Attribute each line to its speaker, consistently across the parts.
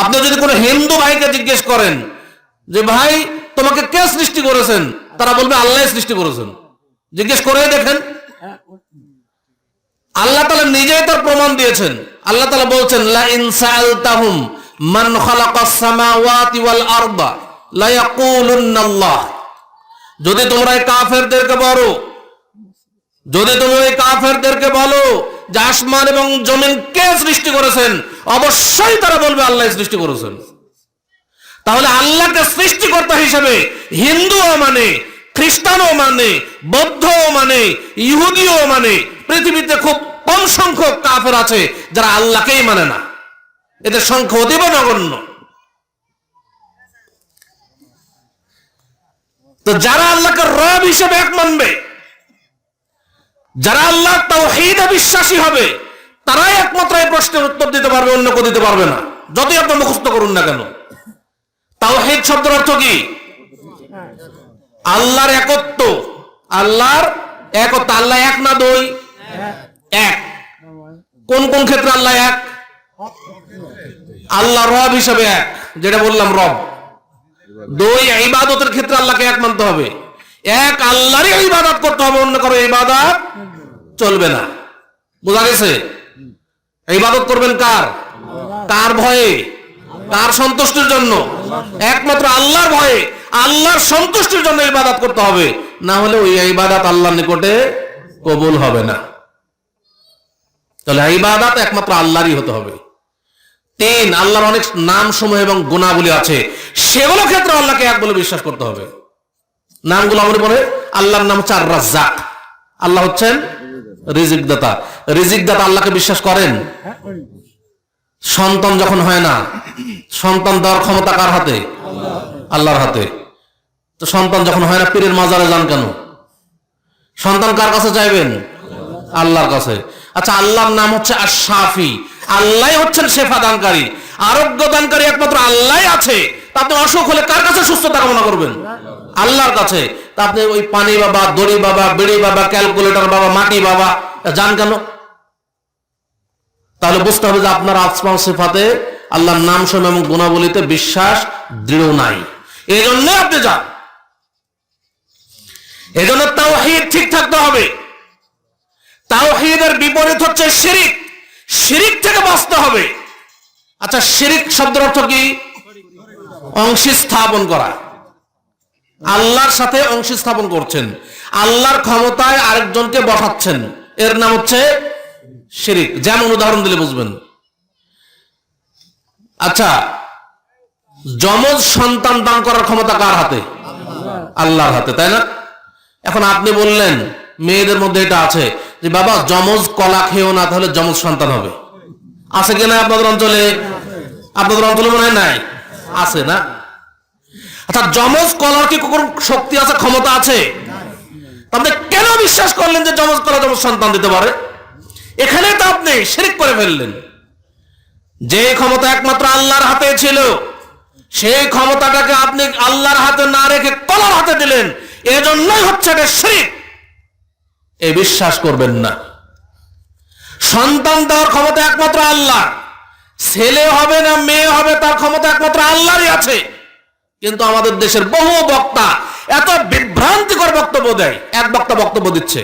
Speaker 1: আপনি যদি কোনো হিন্দু ভাইকে জিজ্ঞেস করেন যে, ভাই, তোমাকে কে সৃষ্টি করেছেন? তারা বলবে, আল্লাহ সৃষ্টি করেছেন। জিজ্ঞেস করে দেখেন। আল্লাহ তালা নিজেই তার প্রমাণ দিয়েছেন। আল্লাহ তালা বলছেন লা ইনসালতাহুম মান খালাকাস সামাওয়াতি ওয়াল আরদা লা ইয়াকুলুন্নাল্লাহ যদি তোমরা এই কাফেরদেরকে বলো, যদি তুমি ওই কাফেরদেরকে বলো যে আসমান এবং জমিন কে সৃষ্টি করেছেন অবশ্যই তারা বলবে, আল্লাহ সৃষ্টি করেছেন। তাহলে আল্লাহকে সৃষ্টিকর্তা হিসেবে হিন্দুও মানে খ্রিস্টানও মানে বৌদ্ধও মানে ইহুদিও মানে পৃথিবীতে খুব কম সংখ্যক কাফের আছে যারা আল্লাহকেই মানে না। এদের সংখ্যা অতীব নগণ্য। তো যারা আল্লাহকে রব হিসেবে এক মানবে, যারা আল্লাহ তাওহীদে বিশ্বাসী হবে তারাই একমাত্র এই প্রশ্নের উত্তর দিতে পারবে, অন্য কেউ দিতে পারবে না। যতই আপনি মুখস্থ করুন না কেন। তাওহীদ শব্দের অর্থ কি? আল্লাহর একত্ব। আল্লাহর একত্ব, আল্লাহ এক না দুই? এক। কোন কোন ক্ষেত্রে আল্লাহ এক? আল্লাহ রব হিসাবে এক, যেটা বললাম রব। দুই, ইবাদতের ক্ষেত্রে আল্লাহকে এক মানতে হবে। এক, আল্লাহরই ইবাদত করতে হবে, অন্য কারও ইবাদত চলবে না। বোঝা গেছে? ইবাদত করবেন কার? কার ভয়ে কার সন্তুষ্টির জন্য। একমাত্র আল্লাহর ভয়ে, আল্লাহর সন্তুষ্টির জন্য ইবাদত করতে হবে। না হলে ওই ইবাদত আল্লাহর নিকটে কবুল হবে না। তাহলে ইবাদত একমাত্র আল্লাহরই হতে হবে। তিন, আল্লাহর অনেক নাম সমূহ এবং গুণাবলী আছে। সেগুলো ক্ষেত্রে আল্লাহকে এক বলে বিশ্বাস করতে হবে। নামগুলো আমরা বলে আল্লাহর নাম হচ্ছে আর রাজ্জাক আল্লাহ হচ্ছেন রিজিক দাতা রিজিক দাতা আল্লাহকে বিশ্বাস করেন? সন্তান যখন হয় না, সন্তান দেওয়ার ক্ষমতা কার হাতে? আল্লাহর হাতে। তো সন্তান যখন হয় না, পীরের মাজারে যান কেন? সন্তান কার কাছে চাইবেন? আল্লাহর কাছে। আচ্ছা আল্লাহর নাম হচ্ছে আশাফি আল্লাহ হচ্ছেন শেফা দানকারী। আরোগ্য দানকারী একমাত্র আল্লাহ আছে। তাতে অসুখ হলে কার কাছে সুস্থতা কামনা করবেন? আল্লাহর কাছে। তা আপনি ওই পানি বাবা, দড়ি বাবা, বিড়ি বাবা, ক্যালকুলেটর বাবা, মাটি বাবা, যান কেন? তাহলে বুঝতে হবে যে আপনার আসমা সিফাতে আল্লাহর নাম সমূহ এবং গুণাবলীতে বিশ্বাস দৃঢ় নাই। এই জন্য আপনি যান। এই জন্য তাও ঠিক থাকতে হবে। তাওহীদের বিপরীত হচ্ছে শিরিক। শিরিক থেকে বাঁচতে হবে। আচ্ছা শিরিক শব্দের অর্থ কি? অংশী স্থাপন করা। আল্লাহর সাথে অংশী স্থাপন করছেন। আল্লাহর ক্ষমতায় আরেকজনকে বসাচ্ছেন। এর নাম হচ্ছে শিরিক। যেমন উদাহরণ দিলে বুঝবেন। আচ্ছা যমজ সন্তান দান করার ক্ষমতা কার হাতে? আল্লাহর হাতে, তাই না? এখন আপনি বললেন, মেয়েদের মধ্যে এটা আছে যে, বাবা, যমজ কলা খেয়েও না, তাহলে যমজ সন্তান হবে। আছে কিনা আপনাদের অঞ্চলে? আপনাদের অঞ্চলে মনে হয় নাই? আছে না? আচ্ছা যমজ কলার কি কোন শক্তি আছে, ক্ষমতা আছে? আপনি কেন বিশ্বাস করলেন যে যমজ কলা যমজ সন্তান দিতে পারে? এখানে তো আপনি শিরিক করে ফেললেন। যে ক্ষমতা একমাত্র আল্লাহর হাতে ছিল, সেই ক্ষমতাটাকে আপনি আল্লাহর হাতে না রেখে কলার হাতে দিলেন। এজন্যই হচ্ছে এটা শিরিক। এ বিশ্বাস করবেন না। সন্তান দেওয়ার ক্ষমতা একমাত্র আল্লাহ ছেলে হবে না মেয়ে হবে, তার ক্ষমতা একমাত্র আল্লাহরই আছে। কিন্তু আমাদের দেশের বহু বক্তা এত বিভ্রান্তিকর বক্তব্য দেয়, এক বক্তা বক্তব্য দিচ্ছে।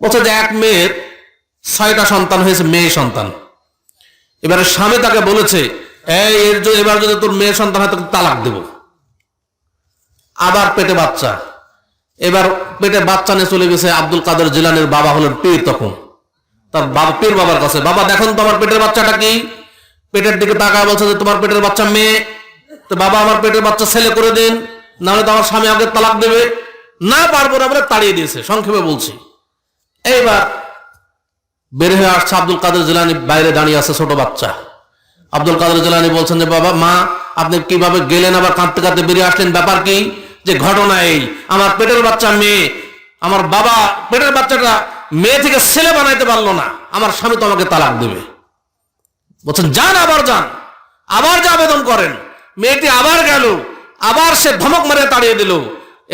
Speaker 1: বলছে যে এক মেয়ের ছয়টা সন্তান হয়েছে, মেয়ে সন্তান। এবারে স্বামী তাকে বলেছে এর এবার যদি তোর মেয়ে সন্তান হয়, তোকে তালাক দেব। আবার পেটে বাচ্চা। এবার পেটে বাচ্চা নিয়ে চলে গেছে আব্দুল কাদের জিলানের বাবা হলেন পীর তখন। তার বাবা, পীর বাবার কাছে, বাবা, দেখুন তোমার পেটের বাচ্চাটা কি? পেটের দিকে তাকায় বলছে যে, তোমার পেটের বাচ্চা মেয়ে। তো বাবা আমার পেটের বাচ্চা ছেলে করে দিন, নাহলে তো আমার স্বামী আগে তালাক দেবে। না পারব না বলে তাড়িয়ে দিয়েছে, সংক্ষেপে বলছি। এইবার বের হয়ে আসছে আব্দুল কাদের জেলানি, বাইরে দাঁড়িয়ে আছে ছোট বাচ্চা। আব্দুল কাদের জেলানি বলছেন যে, বাবা, মা, আপনি কীভাবে গেলেন, আবার কাঁদতে কাঁদতে বেরিয়ে আসলেন? ব্যাপার কি? যে ঘটনা এই, আমার পেটের বাচ্চা মেয়ে, আমার বাবা পেটের বাচ্চাটা মেয়ে থেকে ছেলে বানাইতে পারল না, আমার স্বামী তো আমাকে তালাক দেবে। বলছেন, যান, আবার যান, আবার যা আবেদন করেন। মেয়েটি আবার গেল। আবার সে ধমক মারে তাড়িয়ে দিল।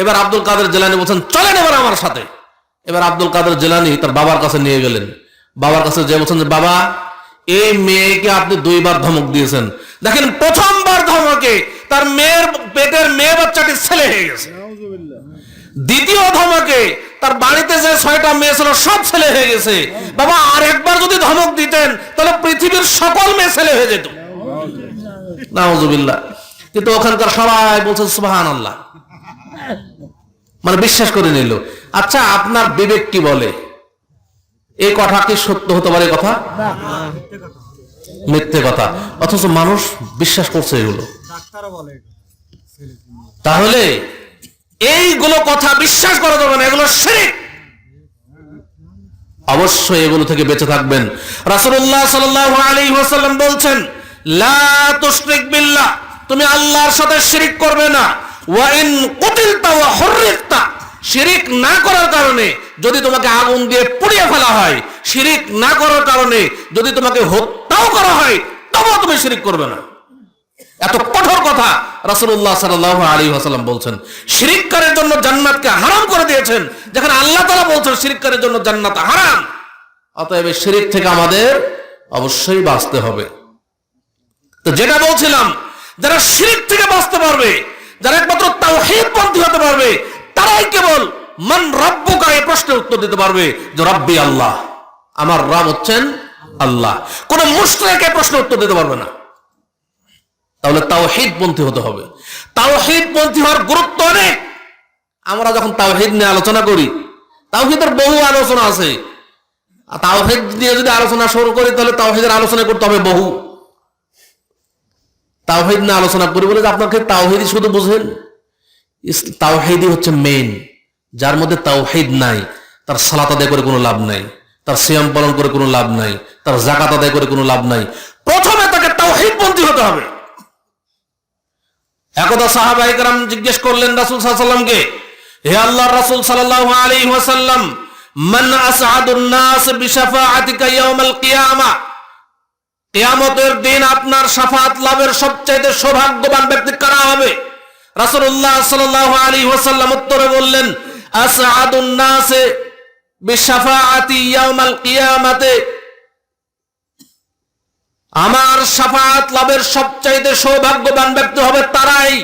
Speaker 1: এবার আব্দুল কাদের জেলানি বলছেন, চলেন এবার আমার সাথে। এবার আব্দুল কাদের জেলানি তার বাবার কাছে নিয়ে গেলেন। বাবার কাছে যে বলছেন যে, বাবা, এই মেয়েকে আপনি দুইবার ধমক দিয়েছেন। দেখেন, প্রথমবার ধমকে তার মেয়ের পেটের মেয়ে বাচ্চাটি ছেলে হয়ে গেছে। দ্বিতীয় ধমকে তার বাড়িতে যে ছয়টা মেয়ে ছিল, সব ছেলে হয়ে গেছে। বাবা, আর একবার যদি ধমক দিতেন, তাহলে পৃথিবীর সকল মেয়ে ছেলে হয়ে যেত। নাউজুবিল্লাহ। কিন্তু ওখানকার সবাই বলছে সুবাহান আল্লাহ মানে বিশ্বাস করে নিল। আচ্ছা আপনার বিবেক কি বলে? এই কথা কি সত্য হতে পারে কথা? মিথ্যে কথা। অথচ মানুষ বিশ্বাস করছে এগুলো। তাহলে এইগুলো কথা বিশ্বাস করা যাবে না এগুলো শিরিক। অবশ্যই এগুলো থেকে বেঁচে থাকবেন। রাসূলুল্লাহ সাল্লাল্লাহু আলাইহি ওয়াসাল্লাম বলছেন লা তুশরিক বিল্লাহ। তুমি আল্লাহর সাথে শিরিক করবে না। ওয়াইন কুতিলতা ওয়া হুররিকতা শিরিক না করার কারণে যদি তোমাকে আগুন দিয়ে পুড়িয়ে ফেলা হয়, শিরিক না করার কারণে যদি তোমাকে হত্যাও করা হয়, তবুও তুমি শিরিক করবে না। এত কঠোর কথা রাসূলুল্লাহ সাল্লাল্লাহু আলাইহি ওয়াসাল্লাম বলছেন। শিরিককারের জন্য জান্নাতকে হারাম করে দিয়েছেন, যেখানে আল্লাহ তাআলা বলছেন শিরিককারের জন্য জান্নাত হারাম। অতএব শিরিক থেকে আমাদের অবশ্যই বাঁচতে হবে। তো যেটা বলছিলাম যারা শিরিক থেকে বাঁচতে পারবে, যারা একমাত্র তাওহীদ পন্থী হতে পারবে, তারাই কেবল মান রব্বুকা এই প্রশ্নের উত্তর দিতে পারবে যে, রব্বি আল্লাহ, আমার রব হচ্ছেন আল্লাহ। কোন মুশরিক এই প্রশ্নের উত্তর দিতে পারবে না। তাহলে তাওহিদ পন্থী হতে হবে। তাওহিদ পন্থী হওয়ার গুরুত্ব অনেক। আমরা যখন তাওহিদ নিয়ে আলোচনা করি, তাওহিদের বহু আলোচনা আছে। তাওহিদ নিয়ে যদি আলোচনা শুরু করি, তাহলে তাওহিদের আলোচনা করতে হবে বহু। তাওহিদ না আলোচনা করি বলে যে আপনাকে তাওহিদি শুধু বুঝেন। তাওহিদি হচ্ছে মেইন যার মধ্যে তাওহিদ নাই, তার সালাত আদায় করে কোনো লাভ নাই, তার সিয়াম পালন করে কোনো লাভ নাই, তার জাকাত আদায় করে কোনো লাভ নাই। প্রথমে তাকে তাওহিদপন্থী হতে হবে। একদা সাহাবাহিকরাম জিজ্ঞেস করলেন রাসুল সাল্লামকে হে আল্লাহ রাসুল সাল্লাহ আলী ওয়াসাল্লাম, মান আসাদুন নাস বিশাফাআতিকা ইয়াউমাল কিয়ামা? কিয়ামতের দিন আপনার শাফাত লাভের সবচেয়ে সৌভাগ্যবান ব্যক্তি কারা হবে? রাসূলুল্লাহ সাল্লাল্লাহু আলাইহি ওয়াসাল্লাম উত্তরে বললেন কিয়ামাতে। আমার সাফাত লাভের সবচাইতে সৌভাগ্যবান ব্যক্তি হবে তারাই।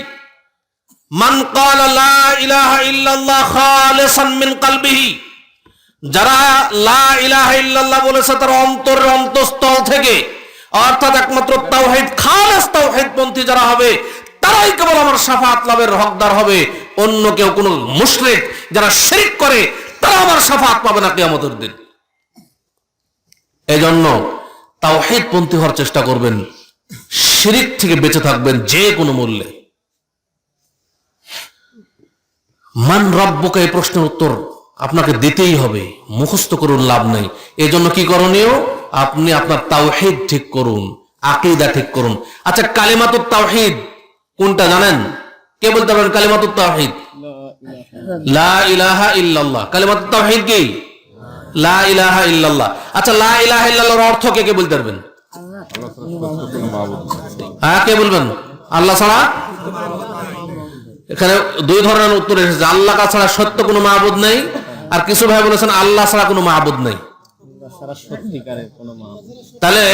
Speaker 1: মান কলবিহি। যারা লা ইলাহা ইল্লাল্লাহ বলেছে, তার অন্তরের অন্তঃস্থল থেকে অর্থাৎ একমাত্র তাওহীদ খালেস তাওহীদ পন্থী যারা হবে, তারাই কেবল আমার সাফাত লাভের হকদার হবে। অন্য কেউ কোনো মুশরিক যারা শিরক করে, তারা আমার সাফাত পাবে না কিয়ামতের দিন। এজন্য তাওহীদ পন্থী হওয়ার চেষ্টা করবেন। শিরিক থেকে বেঁচে থাকবেন যে কোনো মূল্যে। মান রব্বকে, এই প্রশ্নের উত্তর আপনাকে দিতেই হবে। মুখস্থ করুন, লাভ নাই। এজন্য কি করণীয়? আপনি আপনার তাওহিদ ঠিক করুন, আকিদা ঠিক করুন। আচ্ছা কালিমাতুত তাওহিদ, কোনটা জানেন? কে বলতে পারেন কালিমাতুত তাওহীদ? লা ইলাহা ইল্লাল্লাহ। কালিমাতুত তাওহীদ কি? লা ইলাহা ইল্লাল্লাহ। আচ্ছা লা ইলাহা ইল্লাল্লাহর অর্থ কে কে বলতে পারবেন? হ্যাঁ কে বলবেন? আল্লাহ ছাড়া? এখানে দুই ধরনের উত্তর এসেছে। আল্লাহ ছাড়া সত্য কোনো মাহবুদ নেই, আর কিছু ভাই বলেছেন, আল্লাহ ছাড়া কোনো মাহবুদ নেই।
Speaker 2: সারা সত্যিকারের কোনো
Speaker 1: তাহলে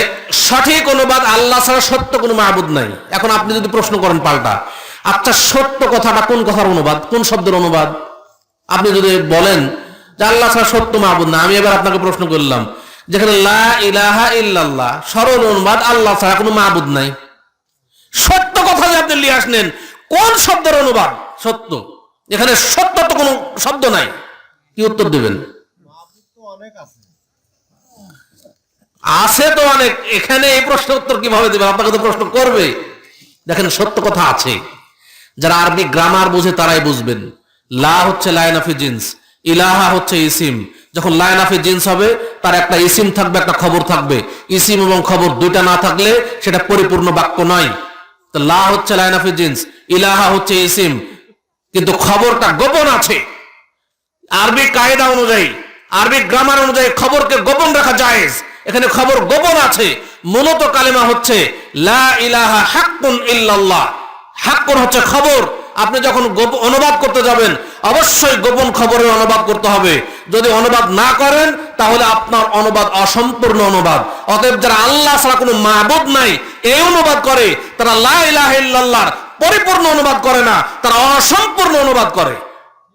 Speaker 1: সঠিক অনুবাদ আল্লাহ ছাড়া সত্য কোনো মাহবুদ নাই। এখন আপনি যদি প্রশ্ন করেন পাল্টা আচ্ছা সত্য কথাটা কোন কথার অনুবাদ কোন শব্দের অনুবাদ? আপনি যদি বলেন যে আল্লাহ ছাড়া সত্য মাহবুদ না আমি এবার আপনাকে প্রশ্ন করলাম যেখানে লা ইলাহা ইল্লাল্লাহ সরল অনুবাদ আল্লাহ ছাড়া কোনো মাহবুদ নাই। সত্য কথা যে আপনি নিয়ে আসলেন কোন শব্দের অনুবাদ? সত্য। এখানে সত্য তো কোনো শব্দ নাই। কি উত্তর দেবেন?
Speaker 2: অনেক আছে।
Speaker 1: আছে তো অনেক, এখানে এই প্রশ্ন উত্তর কীভাবে দেবে আপনাকে তো প্রশ্ন করবে। দেখেন, সত্য কথা আছে। যারা আরবি গ্রামার বুঝে তারাই বুঝবেন। লা হচ্ছে লাইনাফি জিন্স ইলাহা হচ্ছে ইসিম। যখন লাইনাফি জিন্স হবে, তার একটা ইসিম থাকবে, একটা খবর থাকবে। ইসিম এবং খবর দুইটা না থাকলে সেটা পরিপূর্ণ বাক্য নয়। তো লা হচ্ছে লাইনাফি জিন্স ইলাহা হচ্ছে ইসিম। কিন্তু খবরটা গোপন আছে। আরবি কায়দা অনুযায়ী, আরবি গ্রামার অনুযায়ী খবরকে গোপন রাখা জায়েজ। এখানে খবর গোপন আছে। মূলত কালেমা হচ্ছে, লা ইলাহা হচ্ছে খবর। আপনি যখন অনুবাদ করতে যাবেন, অবশ্যই গোপন খবরের অনুবাদ করতে হবে। যদি অনুবাদ না করেন, তাহলে আপনার অনুবাদ অসম্পূর্ণ অনুবাদ। অতএব যারা আল্লাহ ছাড়া কোনো মাহবুদ নাই, এই অনুবাদ করে, তারা লা ইলাহা ইল্লাল্লাহর পরিপূর্ণ অনুবাদ করে না, তারা অসম্পূর্ণ অনুবাদ করে।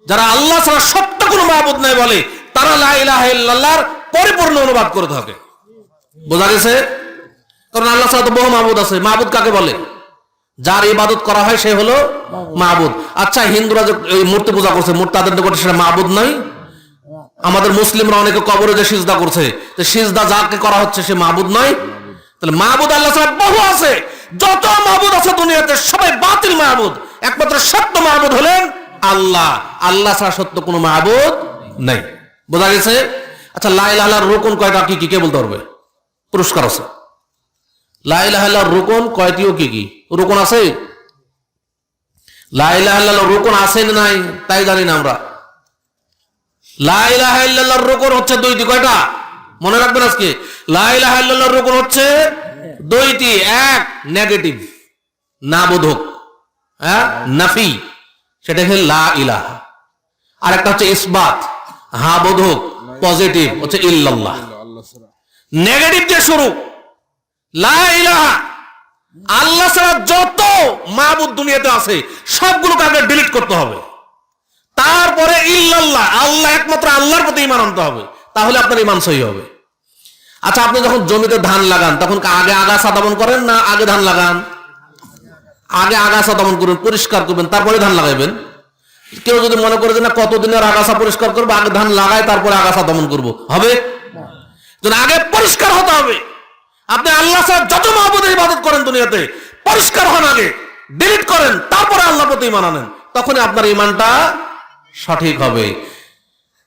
Speaker 1: যারা আল্লাহ ছাড়া সত্য কোনো মাহবুদ নাই বলে, তারা লা ইলাহা ইল্লাল্লাহর পরিপূর্ণ অনুবাদ করে থাকে বোঝা গেছে? কারণ আল্লাহ তো বহু মাহবুদ আছে। মাহবুদ কাকে বলে? যার ইবাদত করা হয় সে হলো মাহবুদ। আচ্ছা হিন্দুরা যে মূর্তি পূজা করছে মূর্তি তাদের নিকটে সেটা মাহবুদ নয় আমাদের মুসলিমরা অনেকে কবরে যে সিজদা করছে তো সিজদা যাকে করা হচ্ছে সে মাহবুদ নয় তাহলে মাহবুদ আল্লাহ ছাড়া বহু আছে। যত মাহবুদ আছে দুনিয়াতে সবাই বাতিল মাহবুদ। একমাত্র সত্য মাহবুদ হলেন আল্লাহ। আল্লাহ ছাড়া সত্য কোনো মাহবুদ নেই। বোঝা গেছে? আচ্ছা লাইলাহার রোকন কয়টা? কি কি, কে বলতে পারবে? পুরস্কার আছে। লাইলাহার রোকন কয়টিও কি কি? রোকন আছে? লাইলাহার রোকন আছে না নাই, তাই জানি না আমরা। লাইলাহার রোকন হচ্ছে দুইটি, কয়টা? মনে রাখবেন আজকে। লাইলাহার রোকন হচ্ছে দুইটি, এক, নেগেটিভ না বোধক হ্যাঁ নাফি, সেটা হচ্ছে লা ইলাহা। আর একটা হচ্ছে ইসবাত হা বোধক পজিটিভ, হচ্ছে ইল্লাল্লাহ। নেগেটিভ দিয়ে শুরু। লা ইলাহা আল্লাহ ছাড়া যত মাহবুদ দুনিয়াতে আছে, সবগুলোকে আগে ডিলিট করতে হবে। তারপরে ইল্লাল্লাহ, আল্লাহ একমাত্র আল্লাহর প্রতি ইমান আনতে হবে। তাহলে আপনার ইমান সহি হবে। আচ্ছা আপনি যখন জমিতে ধান লাগান, তখন আগে আগাছা দমন করেন না আগে ধান লাগান? আগে আগাছা দমন করবেন পরিষ্কার করবেন, তারপরে ধান লাগাইবেন। কেউ যদি মনে করে যে না, কতদিনের আগাছা পরিষ্কার করব, আগে ধান লাগায় তারপরে আগাছা দমন করব। হবে? আগে পরিষ্কার হতে হবে। আপনি আল্লাহ যত মাহবুদের ইবাদত করেন দুনিয়াতে, পরিষ্কার হন আগে ডিলিট করেন, তারপরে আল্লাহ প্রতি ইমান আনেন। তখনই আপনার ইমানটা সঠিক হবে।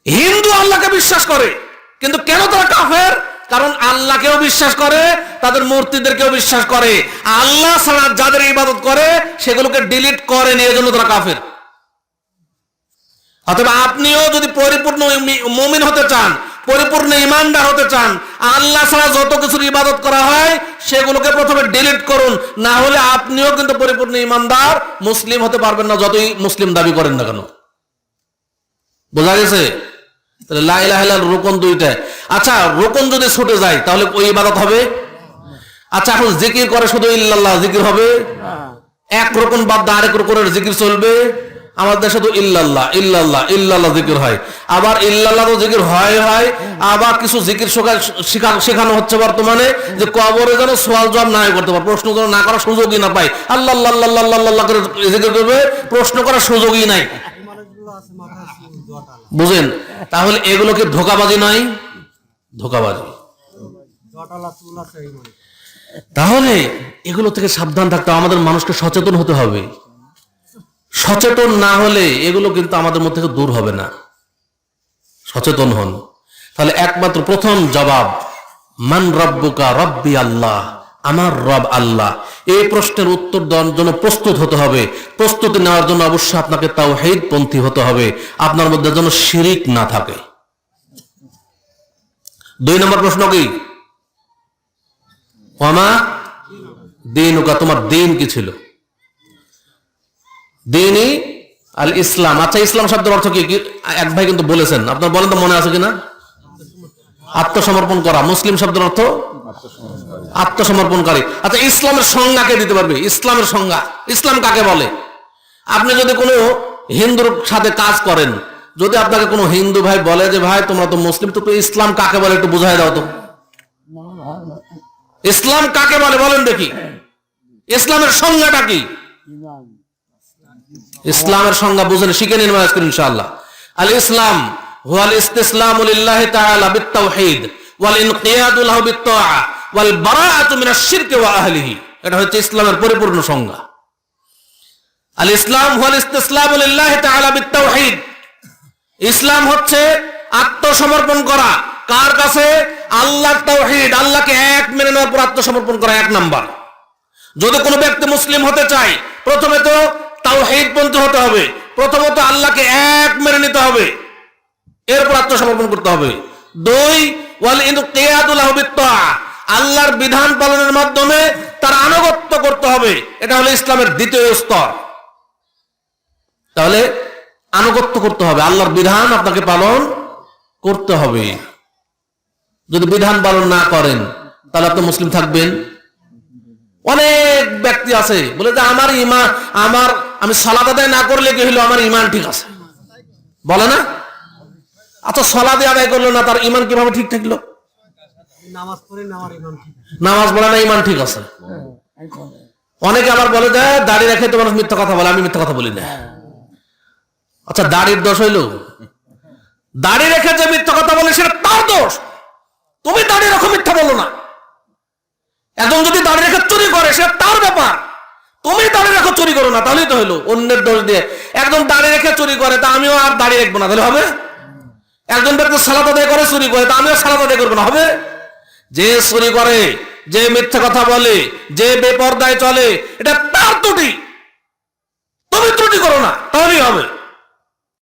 Speaker 1: হিন্দু আল্লাহকে বিশ্বাস করে, কিন্তু কেন তারা কাফের? কারণ আল্লাহকেও বিশ্বাস করে, তাদের মূর্তিদেরকেও বিশ্বাস করে। আল্লাহ ছাড়া যাদের ইবাদত করে, সেগুলোকে ডিলিট করে নিয়ে জন্য তারা কাফের। অথবা আপনিও যদি পরিপূর্ণ মুমিন হতে চান পরিপূর্ণ ইমানদার হতে চান আল্লাহ ছাড়া যত কিছুর ইবাদত করা হয় সেগুলোকে প্রথমে ডিলিট করুন। না হলে আপনিও কিন্তু পরিপূর্ণ ইমানদার মুসলিম হতে পারবেন না যতই মুসলিম দাবি করেন না কেন। বোঝা গেছে? তাহলে লা ইলাহা রোকন দুইটা। আচ্ছা রোকন যদি ছুটে যায় তাহলে ওই ইবাদত হবে? আচ্ছা এখন জিকির করে শুধু ইল্লাল্লাহ জিকির হবে? এক রকম বাদ দিয়ে আরেক রকমের জিকির চলবে? আমাদের দেশে তো ইল্লাল্লাহ ইল্লাল্লাহ ইল্লাল্লাহ জিকির হয়। আবার ইল্লাল্লাহ তো জিকির হয় হয়। আবার কিছু জিকির শেখা- শেখা- শেখানো হচ্ছে বর্তমানে যে কবরে যেন সোয়াল জবাব না করতে পারে, প্রশ্ন যেন না করার সুযোগই না পায়। আল্লাহ আল্লাহ করে জিকির করবে, প্রশ্ন করার সুযোগই নাই। বুঝেন? তাহলে এগুলো কি ধোকাবাজি নয় ধোকাবাজি। তাহলে এগুলো থেকে সাবধান থাকতে আমাদের মানুষকে সচেতন হতে হবে। সচেতন না হলে এগুলো কিন্তু আমাদের মধ্যে দূর হবে না। সচেতন হন। তাহলে একমাত্র প্রথম জবাব, মান রব্বুকা রব্বি আল্লাহ, আমার রব আল্লাহ। এই প্রশ্নের উত্তর দেওয়ার জন্য প্রস্তুত হতে হবে। প্রস্তুতি নেওয়ার জন্য অবশ্যই আপনাকে তাও পন্থী হতে হবে। আপনার মধ্যে যেন শিরিক না থাকে। দুই নম্বর প্রশ্ন কি? ওমা দিন তোমার দিন কি ছিল? দিনই আল ইসলাম আচ্ছা ইসলাম শব্দের অর্থ কি? এক ভাই কিন্তু বলেছেন। আপনার বলেন তো মনে আছে কিনা? আত্মসমর্পণ করা। মুসলিম শব্দের অর্থ? আত্মসমর্পণকারী। আচ্ছা ইসলামের সংজ্ঞা কে দিতে পারবে? ইসলামের সংজ্ঞা। ইসলাম কাকে বলে? আপনি যদি কোনো হিন্দুর সাথে কাজ করেন, যদি আপনাকে কোনো হিন্দু ভাই বলে যে, ভাই, তোমরা তো মুসলিম, তো ইসলাম কাকে বলে একটু বুঝাই দাও তো? ইসলাম কাকে বলে বলেন দেখি। ইসলামের সংজ্ঞাটা কি? ইসলামের সংজ্ঞা বুঝেন শিখে নিন আজকে ইনশাআল্লাহ। আল ইসলাম হুয়াল ইসতিসলামু লিল্লাহি তাআলা বিত্তাওহীদ, ওয়াল ইনকিয়াদু লাহু বিত্তাআ ওয়াল বারাআতু মিনাশ শিরকি ওয়া আহলিহি। এটা হচ্ছে ইসলামের পরিপূর্ণ সংজ্ঞা। আল ইসলাম হুয়াল ইসতিসলামু লিল্লাহি তাআলা বিত্তাওহীদ। ইসলাম হচ্ছে আত্মসমর্পণ করা। কার কাছে? আল্লাহ তাওহীদ। আল্লাহকে এক মেনে নেওয়ার পর আত্মসমর্পণ করা এক নাম্বার। যদি কোনো ব্যক্তি মুসলিম হতে চায়, প্রথমে তো তাওহীদ পন্থী হতে হবে। প্রথমত আল্লাহকে এক মেনে নিতে হবে। এরপর আত্মসমর্পণ করতে হবে। দুই, ওয়াল ইনকিয়াদুল্লাহ বিত্তাআ আল্লাহর বিধান পালনের মাধ্যমে তার আনুগত্য করতে হবে। এটা হলো ইসলামের দ্বিতীয় স্তর। তাহলে আনুগত্য করতে হবে। আল্লাহর বিধান আপনাকে পালন করতে হবে। যদি বিধান পালন না করেন, তাহলে আপনি মুসলিম থাকবেন। অনেক ব্যক্তি আছে, বলে যে আমার ইমা, আমার আমি সলাদ আদায় না করলে কি হইল? আমার ইমান ঠিক আছে। বলে না? আচ্ছা সলাদে আদায় করল না তার ইমান কীভাবে ঠিক থাকল?
Speaker 2: নামাজ পড়ে
Speaker 1: পড়ে না ইমান ঠিক আছে। অনেকে আবার বলে যে দাড়ি রেখে তো মানুষ মিথ্যা কথা বলে আমি মিথ্যা কথা বলি না। আচ্ছা দাড়ির দোষ হইল? দাড়ি রেখে যে মিথ্যা কথা বলে সেটা তার দোষ। তুমি দাড়ি রাখো মিথ্যা বলো না। একজন যদি দাড়ি রেখে চুরি করে সেটা তার ব্যাপার। তুমি দাঁড়িয়ে রাখো চুরি করো না, তাহলেই তো হলো। অন্যের দোষ দিয়ে। একদম দাঁড়িয়ে রেখে চুরি করে, তা আমিও আর দাঁড়িয়ে রাখব না, তাহলে হবে? একজন ব্যক্তি সালাদ আদায় করে, চুরি করে, তা আমিও সালাদ আদায় করব না, হবে? যে চুরি করে, যে মিথ্যা কথা বলে, যে বেপর্দায় চলে, এটা তার ত্রুটি। তুমি ত্রুটি করো না, তাহলেই হবে।